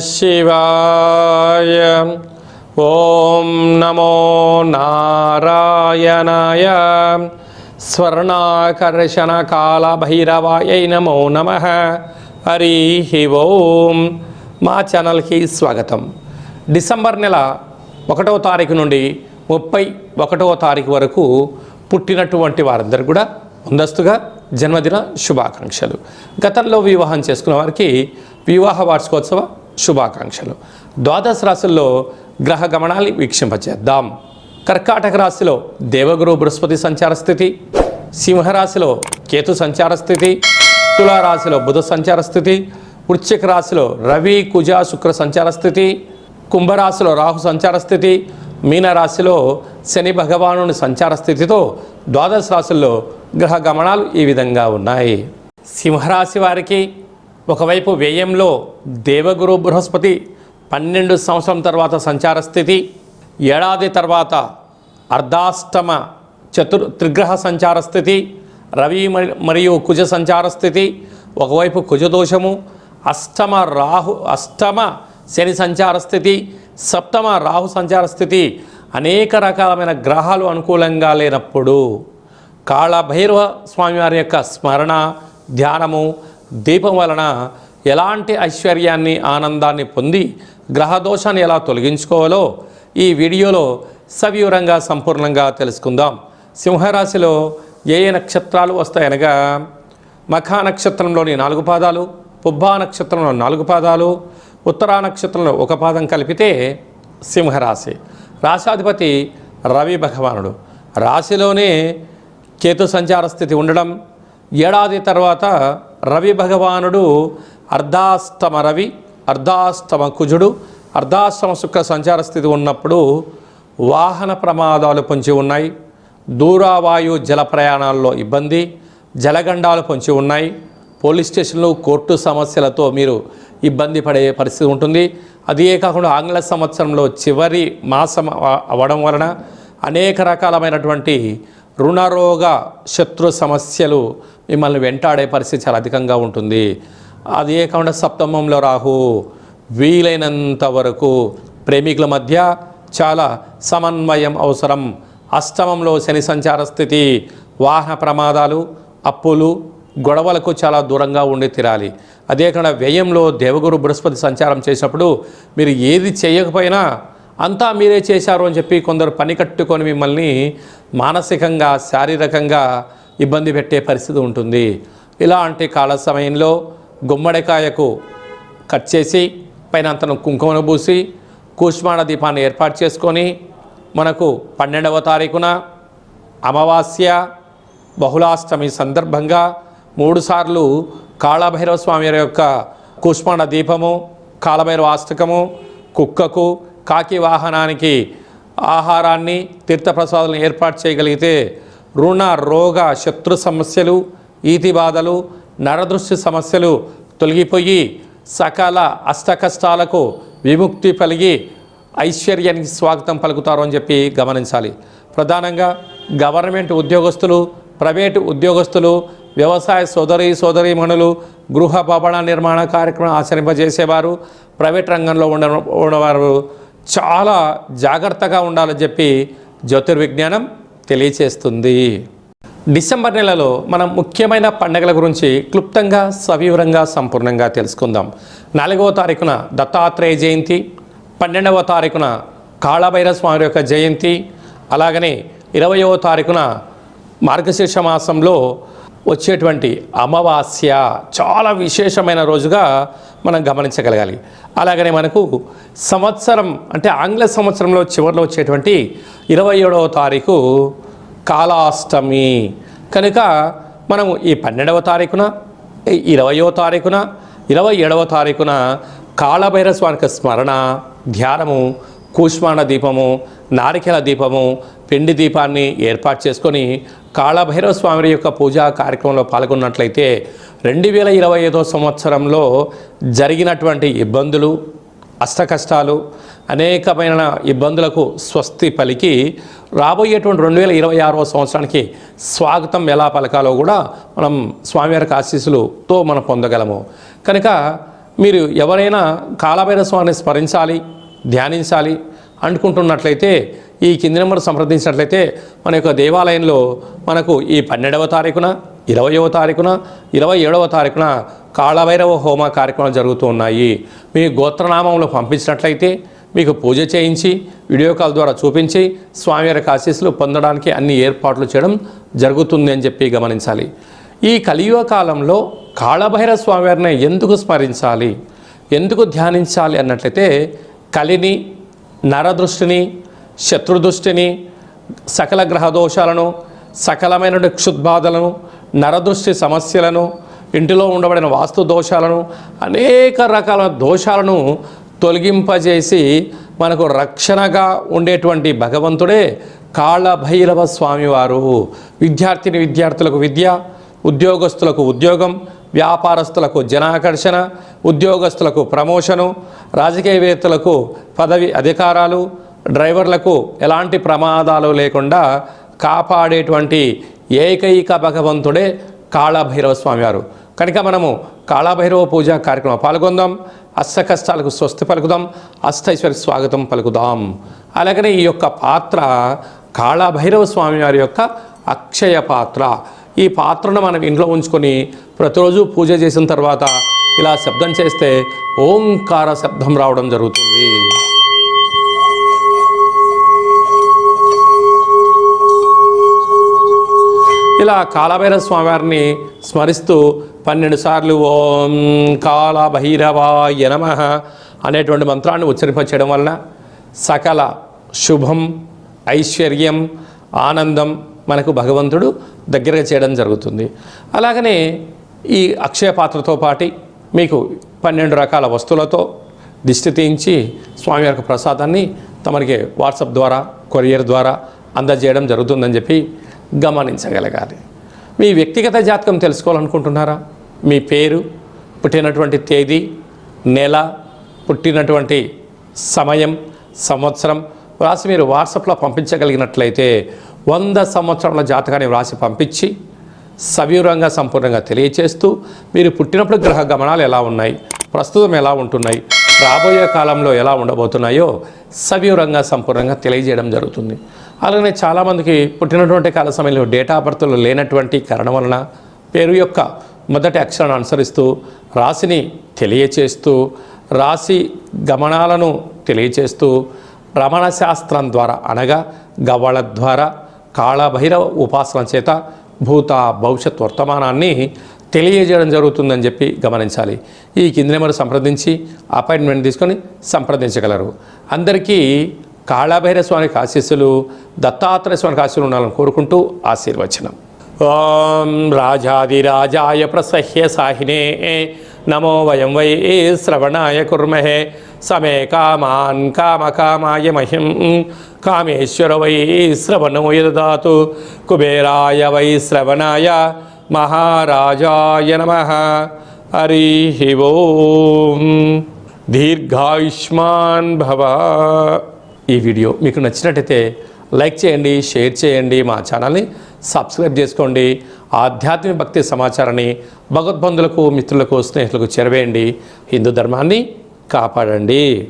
శివాయ ఓం నమో నారాయణాయ స్వర్ణాకర్షణ కాల నమో నమ హరి ఓం మా ఛానల్కి స్వాగతం. డిసెంబర్ నెల ఒకటవ తారీఖు నుండి ముప్పై ఒకటవ తారీఖు వరకు పుట్టినటువంటి వారందరూ కూడా ముందస్తుగా జన్మదిన శుభాకాంక్షలు. గతంలో వివాహం చేసుకున్న వారికి వివాహ వార్షికోత్సవ శుభాకాంక్షలు. ద్వాదశ రాశుల్లో గ్రహ గమనాన్ని వీక్షింపచేద్దాం. కర్కాటక రాశిలో దేవగురు బృహస్పతి సంచార స్థితి సింహరాశిలో కేతు సంచార స్థితి తులారాశిలో బుధ సంచార స్థితి వృశ్చిక రాశిలో రవి కుజ శుక్ర సంచార స్థితి కుంభరాశిలో రాహు సంచార స్థితి మీనరాశిలో శని భగవానుని సంచార స్థితితో ద్వాదశ రాశుల్లో గ్రహ గమనాలు ఈ విధంగా ఉన్నాయి. సింహరాశి వారికి ఒకవైపు వ్యయంలో దేవగురు బృహస్పతి పన్నెండు సంవత్సరం తర్వాత సంచార స్థితి ఏడాది తర్వాత అర్ధాష్టమ చతుర్ త్రిగ్రహ సంచార స్థితి రవి మరియు కుజ సంచార స్థితి ఒకవైపు కుజదోషము అష్టమ రాహు అష్టమ శని సంచార స్థితి సప్తమ రాహు సంచార స్థితి అనేక రకాలమైన గ్రహాలు అనుకూలంగా లేనప్పుడు కాళభైరవ స్వామివారి యొక్క స్మరణ ధ్యానము దీపం వలన ఎలాంటి ఐశ్వర్యాన్ని ఆనందాన్ని పొంది గ్రహదోషాన్ని ఎలా తొలగించుకోవాలో ఈ వీడియోలో సవివరంగా సంపూర్ణంగా తెలుసుకుందాం. సింహరాశిలో ఏ ఏ నక్షత్రాలు వస్తాయనగా మఖా నక్షత్రంలోని నాలుగు పాదాలు పుబ్బా నక్షత్రంలో నాలుగు పాదాలు ఉత్తరా నక్షత్రంలో ఒక పాదం కలిపితే సింహరాశి. రాశాధిపతి రవి భగవానుడు. రాశిలోనే కేతు సంచార స్థితి ఉండడం ఏడాది తర్వాత రవి భగవానుడు అర్ధాస్తమ రవి అర్ధాస్తమ కుజుడు అర్ధాశ్రమ శుక్ర సంచార స్థితి ఉన్నప్పుడు వాహన ప్రమాదాలు పొంచి ఉన్నాయి దూరావాయు జల ప్రయాణాల్లో ఇబ్బంది జలగండాలు పొంచి ఉన్నాయి. పోలీస్ స్టేషన్లు కోర్టు సమస్యలతో మీరు ఇబ్బంది పడే పరిస్థితి ఉంటుంది. అదే కాకుండా ఆంగ్ల సంవత్సరంలో చివరి మాసం అవ్వడం వలన అనేక రకాలమైనటువంటి రుణరోగ శత్రు సమస్యలు మిమ్మల్ని వెంటాడే పరిస్థితి చాలా అధికంగా ఉంటుంది. అదే కాకుండా సప్తమంలో రాహు వీలైనంత వరకు ప్రేమికుల మధ్య చాలా సమన్వయం అవసరం. అష్టమంలో శని సంచార స్థితి వాహన ప్రమాదాలు అప్పులు గొడవలకు చాలా దూరంగా ఉండి తీరాలి. అదే కాకుండా వ్యయంలో దేవగురు బృహస్పతి సంచారం చేసినప్పుడు మీరు ఏది చేయకపోయినా అంతా మీరే చేశారు అని చెప్పి కొందరు పని కట్టుకొని మిమ్మల్ని మానసికంగా శారీరకంగా ఇబ్బంది పెట్టే పరిస్థితి ఉంటుంది. ఇలాంటి కాల సమయంలో గుమ్మడికాయకు కట్ చేసి పైన అంతను కుంకుమను పూసి కూష్మాణ దీపాన్ని ఏర్పాటు చేసుకొని మనకు పన్నెండవ తారీఖున అమావాస్య బహుళాష్టమి సందర్భంగా మూడుసార్లు కాళభైరవ స్వామి యొక్క కూష్మాణ దీపము కాళభైరవ ఆస్తకము కుక్కకు కాకి వాహనానికి ఆహారాన్ని తీర్థప్రసాదాలను ఏర్పాటు చేయగలిగితే రుణ రోగ శత్రు సమస్యలు ఈతి బాధలు నరదృష్టి సమస్యలు తొలగిపోయి సకల అష్టకష్టాలకు విముక్తి కలిగి ఐశ్వర్యానికి స్వాగతం పలుకుతారు అని చెప్పి గమనించాలి. ప్రధానంగా గవర్నమెంట్ ఉద్యోగస్తులు ప్రైవేటు ఉద్యోగస్తులు వ్యవసాయ సోదరి సోదరీమణులు గృహ భవన నిర్మాణ కార్యక్రమం ఆచరింపజేసేవారు ప్రైవేట్ రంగంలో ఉండ ఉన్నవారు చాలా జాగ్రత్తగా ఉండాలని చెప్పి జ్యోతిర్విజ్ఞానం తెలియచేస్తుంది. డిసెంబర్ నెలలో మనం ముఖ్యమైన పండుగల గురించి క్లుప్తంగా సవివరంగా సంపూర్ణంగా తెలుసుకుందాం. నాలుగవ తారీఖున దత్తాత్రేయ జయంతి పన్నెండవ తారీఖున కాళభైర స్వామి యొక్క జయంతి అలాగనే ఇరవయవ తారీఖున మార్గశీర్ష మాసంలో వచ్చేటువంటి అమావాస్య చాలా విశేషమైన రోజుగా మనం గమనించగలగాలి. అలాగనే మనకు సంవత్సరం అంటే ఆంగ్ల సంవత్సరంలో చివరిలో వచ్చేటువంటి ఇరవై ఏడవ తారీఖు కాలాష్టమి. కనుక మనము ఈ పన్నెండవ తారీఖున ఇరవయో తారీఖున ఇరవై ఏడవ తారీఖున కాళభైరస్వానికి స్మరణ ధ్యానము కూష్మాణ దీపము నారికెల దీపము పిండి దీపాన్ని ఏర్పాటు చేసుకొని కాళభైరవ స్వామి యొక్క పూజా కార్యక్రమంలో పాల్గొన్నట్లయితే రెండు వేల ఇరవై ఐదో సంవత్సరంలో జరిగినటువంటి ఇబ్బందులు అష్టకష్టాలు అనేకమైన ఇబ్బందులకు స్వస్తి పలికి రాబోయేటువంటి రెండు వేల ఇరవై ఆరవ సంవత్సరానికి స్వాగతం ఎలా పలకాలో కూడా మనం స్వామివారికి ఆశీస్సులతో మనం పొందగలము. కనుక మీరు ఎవరైనా కాలభైరవ స్వామిని స్మరించాలి ధ్యానించాలి అనుకుంటున్నట్లయితే ఈ కింది నెంబర్ సంప్రదించినట్లయితే మన యొక్క దేవాలయంలో మనకు ఈ పన్నెండవ తారీఖున ఇరవయవ తారీఖున ఇరవై ఏడవ తారీఖున కాళభైరవ హోమ కార్యక్రమాలు జరుగుతూ ఉన్నాయి. మీ గోత్రనామంలో పంపించినట్లయితే మీకు పూజ చేయించి వీడియో కాల్ ద్వారా చూపించి స్వామివారి ఆశీస్సులు పొందడానికి అన్ని ఏర్పాట్లు చేయడం జరుగుతుంది అని చెప్పి గమనించాలి. ఈ కలియుగ కాలంలో కాళభైరవ స్వామివారిని ఎందుకు స్మరించాలి? ఎందుకు ధ్యానించాలి? అన్నట్లయితే కలిని నరదృష్టిని శత్రుదృష్టిని సకల గ్రహ దోషాలను సకలమైన క్షుద్బాధలను నరదృష్టి సమస్యలను ఇంటిలో ఉండబడిన వాస్తు దోషాలను అనేక రకాల దోషాలను తొలగింపజేసి మనకు రక్షణగా ఉండేటువంటి భగవంతుడే కాళభైరవ స్వామివారు. విద్యార్థిని విద్యార్థులకు విద్య ఉద్యోగస్తులకు ఉద్యోగం వ్యాపారస్తులకు జనాకర్షణ ఉద్యోగస్తులకు ప్రమోషను రాజకీయవేత్తలకు పదవి అధికారాలు డ్రైవర్లకు ఎలాంటి ప్రమాదాలు లేకుండా కాపాడేటువంటి ఏకైక భగవంతుడే కాళభైరవ స్వామివారు కనుక మనము కాళభైరవ పూజ కార్యక్రమం పాల్గొందాం. అష్ట కష్టాలకు స్వస్తి పలుకుదాం. అష్టైశ్వర్య స్వాగతం పలుకుదాం. అలాగనే ఈ యొక్క పాత్ర కాళభైరవ స్వామివారి యొక్క అక్షయ పాత్ర. ఈ పాత్రను మనం ఇంట్లో ఉంచుకొని ప్రతిరోజు పూజ చేసిన తర్వాత ఇలా శబ్దం చేస్తే ఓంకార శబ్దం రావడం జరుగుతుంది. ఇలా కాలభైరవ స్వామివారిని స్మరిస్తూ పన్నెండు సార్లు ఓం కాల భైరవాయ నమ అనేటువంటి మంత్రాన్ని ఉచ్చరింపచేయడం వలన సకల శుభం ఐశ్వర్యం ఆనందం మనకు భగవంతుడు దగ్గరగా చేయడం జరుగుతుంది. అలాగనే ఈ అక్షయ పాత్రతో పాటి మీకు పన్నెండు రకాల వస్తువులతో దిష్టి తీయించి స్వామి యొక్క ప్రసాదాన్ని తమరికి వాట్సాప్ ద్వారా కొరియర్ ద్వారా అందజేయడం జరుగుతుందని చెప్పి గమనించగలగాలి. మీ వ్యక్తిగత జాతకం తెలుసుకోవాలనుకుంటున్నారా? మీ పేరు పుట్టినటువంటి తేదీ నెల పుట్టినటువంటి సమయం సంవత్సరం వ్రాసి మీరు వాట్సాప్లో పంపించగలిగినట్లయితే వంద సంవత్సరాల జాతకాన్ని వ్రాసి పంపించి సవివరంగా సంపూర్ణంగా తెలియచేస్తూ మీరు పుట్టినప్పుడు గ్రహ గమనాలు ఎలా ఉన్నాయి ప్రస్తుతం ఎలా ఉంటున్నాయి రాబోయే కాలంలో ఎలా ఉండబోతున్నాయో సవివరంగా సంపూర్ణంగా తెలియజేయడం జరుగుతుంది. అలాగే చాలామందికి పుట్టినటువంటి కాల సమయంలో డేటా బర్త్లు లేనటువంటి కారణం వలన పేరు యొక్క మొదటి అక్షరాన్ని అనుసరిస్తూ రాశిని తెలియచేస్తూ రాశి గమనాలను తెలియచేస్తూ రమణ శాస్త్రం ద్వారా అనగా గవళ ద్వారా కాళభైరవ ఉపాసన చేత భూత భవిష్యత్ వర్తమానాన్ని తెలియజేయడం జరుగుతుందని చెప్పి గమనించాలి. ఈ కింది నెంబర్ సంప్రదించి అపాయింట్మెంట్ తీసుకొని సంప్రదించగలరు. అందరికీ కాళభైర స్వామికి ఆశీస్సులు దత్తాత్రేయ స్వామికి ఆశీస్సులు ఉండాలని కోరుకుంటూ ఆశీర్వచనం. ఓం రాజాదిరాజాయ ప్రసహ్య సాహినే నమో వయం వై శ్రవణాయ కుర్మహే సమే కామాన్ కామకామాయ మహిం. కామేశ్వర వై శ్రవణో కుబేరాయ వై శ్రవణాయ మహారాజాయ నమ. హరి ఓం. దీర్ఘాయుష్మాన్ భవ. ఈ వీడియో మీకు నచ్చినట్టయితే లైక్ చేయండి షేర్ చేయండి మా ఛానల్ని సబ్స్క్రైబ్ చేసుకోండి. ఆధ్యాత్మిక భక్తి సమాచారాన్ని భగవద్బంధులకు మిత్రులకు స్నేహితులకు చేరవేయండి. హిందూ ధర్మాన్ని కాపాడండి.